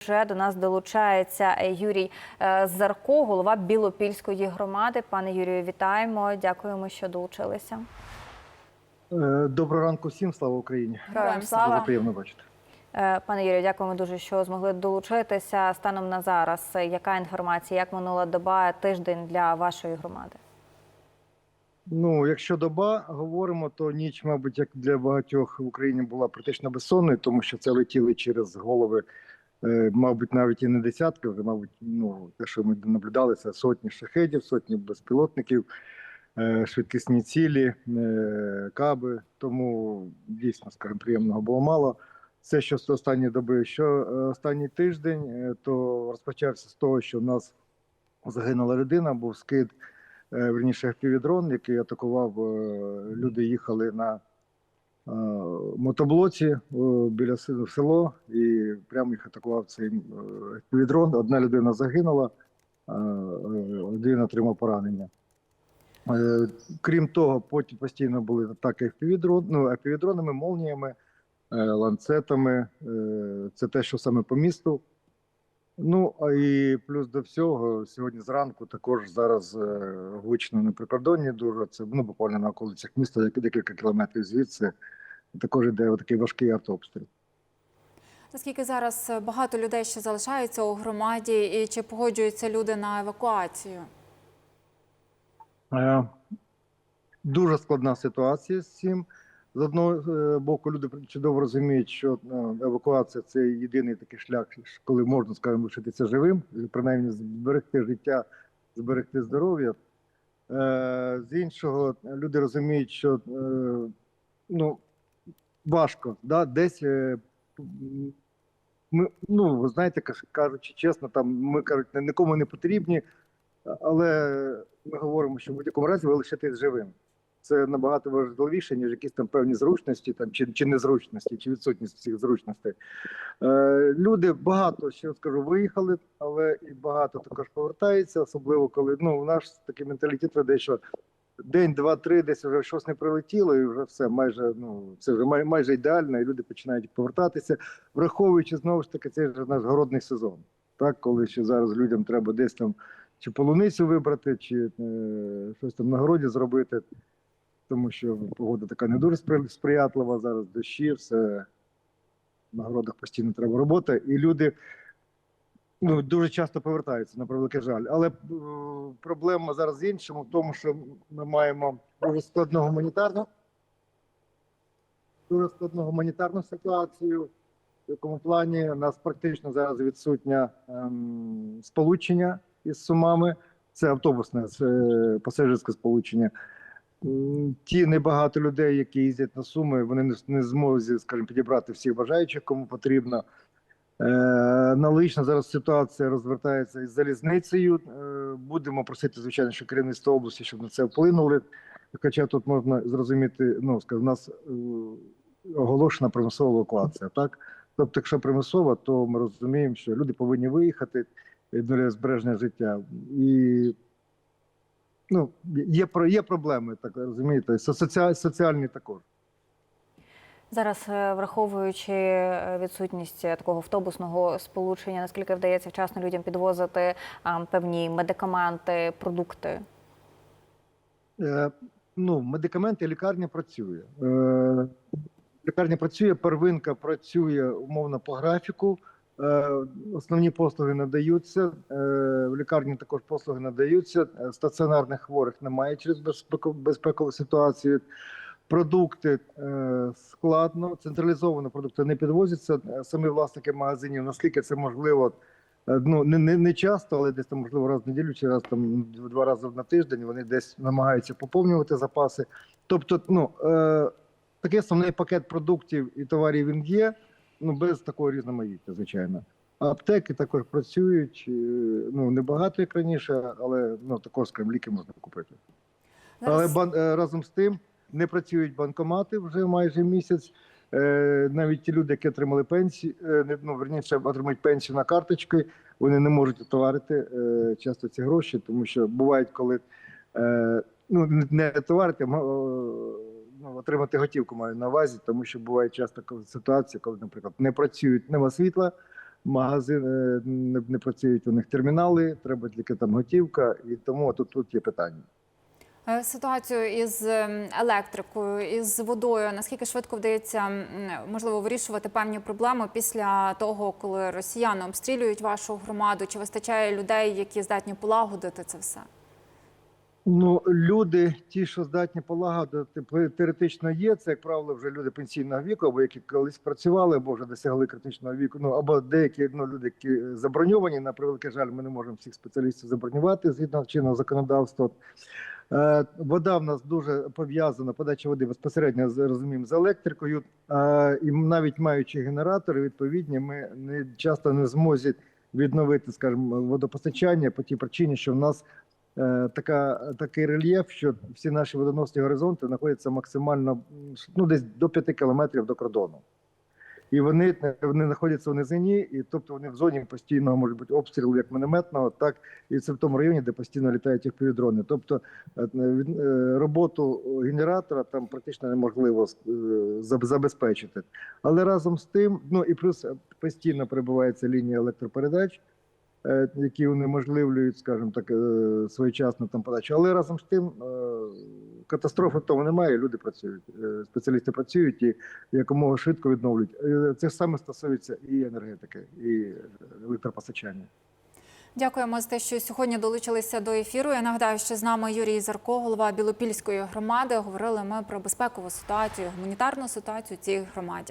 Вже до нас долучається е, Юрій е, Зарко, голова Білопільської громади. Пане Юрію, вітаємо. Дякуємо, що долучилися. Е, Доброго ранку всім, слава Україні. Героям Дуже приємно бачити. Пане Юрію, дякуємо дуже, що змогли долучитися. Станом на зараз, яка інформація, як минула доба, тиждень для вашої громади? Ну, якщо доба говоримо, то ніч, мабуть, як для багатьох в Україні була практично безсонною, тому що це летіли через голови, мабуть, навіть і не десятки, вже, мабуть, ну те, що ми наблюдали, це сотні шахедів, сотні безпілотників, е, швидкісні цілі, е, каби. Тому дійсно, скажімо, приємного було мало. Це що з останньої доби. Що е, останній тиждень, е, то розпочався з того, що в нас загинула людина, був скид. е, верніше півдрон, який атакував. е, Люди їхали на е, мотоблоці е, біля с- село, і прямо їх атакував цей півдрон. Одна людина загинула, е, один отримав поранення. Е, Крім того, потім постійно були атаки ну, FPV-дронами, молніями, е, ланцетами. Е, Це те, що саме по місту. Ну, а і плюс до всього, сьогодні зранку також зараз е, гучно на прикордонні дуже. Це ну, буквально на околицях міста, декілька кілометрів звідси. Також іде такий важкий артобстріл. Наскільки зараз багато людей ще залишаються у громаді, і чи погоджуються люди на евакуацію? Е, Дуже складна ситуація з цим. З одного е, боку, люди чудово розуміють, що е, евакуація це єдиний такий шлях, коли можна, скажімо, лишитися живим, принаймні зберегти життя, зберегти здоров'я. Е, З іншого, люди розуміють, що ну, важко, да? десь ми, ну, ви знаєте, кажучи чесно, там ми кажуть, нікому не потрібні, але ми говоримо, що в будь-якому разі ви лишитесь живим. Це набагато важливіше, ніж якісь там певні зручності, там чи, чи незручності, чи відсутність цих зручностей. Е, люди багато ще скажу, виїхали, але і багато також повертаються, особливо коли ну у нас такий менталітет веде, що день, два, три, десь вже щось не прилетіло, і вже все майже ну це вже май, майже ідеально, і люди починають повертатися, враховуючи знову ж таки цей же наш городний сезон. Так, коли ще зараз людям треба десь там чи полуницю вибрати, чи е, щось там на городі зробити, тому що погода така не дуже спри- сприятлива зараз, дощі, все на городах постійно треба робота, і люди ну, дуже часто повертаються на превеликий жаль. Але е, проблема зараз в іншому, в тому, що ми маємо дуже складну гуманітарну, дуже складну гуманітарну ситуацію. В якому плані у нас практично зараз відсутнє ем, сполучення із Сумами. Це автобусне це пасажирське сполучення. Ті небагато людей, які їздять на Суми, вони не, не зможуть, скажімо, підібрати всіх бажаючих, кому потрібно. Е, аналогічно зараз ситуація розвертається із залізницею. Е, будемо просити, звичайно, що керівництво області, щоб на це вплинули. Хоча тут можна зрозуміти, ну скажімо, у нас е, оголошена примусова евакуація, так? Тобто, якщо примусово, то ми розуміємо, що люди повинні виїхати для збереження життя. І ну, є, є проблеми, так розумієте, соціальні також. Зараз, е, враховуючи е, відсутність такого автобусного сполучення, наскільки вдається вчасно людям підвозити а, певні медикаменти, продукти? Е, ну, медикаменти, лікарня працює. Е, лікарня працює, первинка працює умовно по графіку. Е, основні послуги надаються. Е, в лікарні також послуги надаються. Е, Стаціонарних хворих немає через безпекову ситуацію. Продукти складно, централізовано продукти не підвозяться. Самі власники магазинів, наскільки це можливо, ну не, не, не часто, але десь там можливо раз в неділю чи раз там два рази на тиждень вони десь намагаються поповнювати запаси. Тобто, ну е, такий основний пакет продуктів і товарів він є. Ну без такого різноманіття, звичайно. Аптеки також працюють. е, Ну небагато як раніше, але ну також скажімо, ліки можна купити. Але бан, е, разом з тим не працюють банкомати вже майже місяць. Е, навіть ті люди, які отримали пенсію, ну верніше отримують пенсію на карточки, вони не можуть отоварити е, часто ці гроші, тому що бувають, коли е, ну не- товарити, а ну, отримати готівку маю на увазі, тому що буває часто ситуація, коли, наприклад, не працюють, нема світла, магазини не, не працюють у них термінали, треба тільки там готівка, і тому тут, тут є питання. Е, Ситуацію із ем, електрикою, із водою. Наскільки швидко вдається можливо вирішувати певні проблеми після того, коли росіяни обстрілюють вашу громаду? Чи вистачає людей, які здатні полагодити це все? Ну, люди, ті, що здатні полагодити, теоретично є. Це, як правило, вже люди пенсійного віку, або які колись працювали, або вже досягли критичного віку. Ну або деякі ну, люди, які заброньовані. На превеликий жаль, ми не можемо всіх спеціалістів забронювати згідно чинного законодавства. Е, Вода в нас дуже пов'язана, подача води безпосередньо розуміємо з електрикою. Е, І навіть маючи генератори, відповідні, ми не часто не змозі відновити, скажімо, водопостачання по тій причині, що в нас така, такий рельєф, що всі наші водоносні горизонти знаходяться максимально ну, десь до 5 кілометрів до кордону. І вони, вони знаходяться в низині, і тобто вони в зоні постійного можуть бути обстрілу як мінометного, так і це в тому районі, де постійно літають їх півдрони. Тобто е, е, роботу генератора там практично неможливо е, забезпечити. Але разом з тим, ну і плюс постійно перебувається лінія електропередач, е, які унеможливлюють, скажімо так, е, своєчасну там подачу. Але разом з тим е, катастрофи в тому немає. Люди працюють, е, спеціалісти працюють і якомога швидко відновлюють. Е, Це саме стосується і енергетики, і електропостачання. Дякуємо за те, що сьогодні долучилися до ефіру. Я нагадаю, що з нами Юрій Зарко, голова Білопільської громади. Говорили ми про безпекову ситуацію, гуманітарну ситуацію в цій громаді.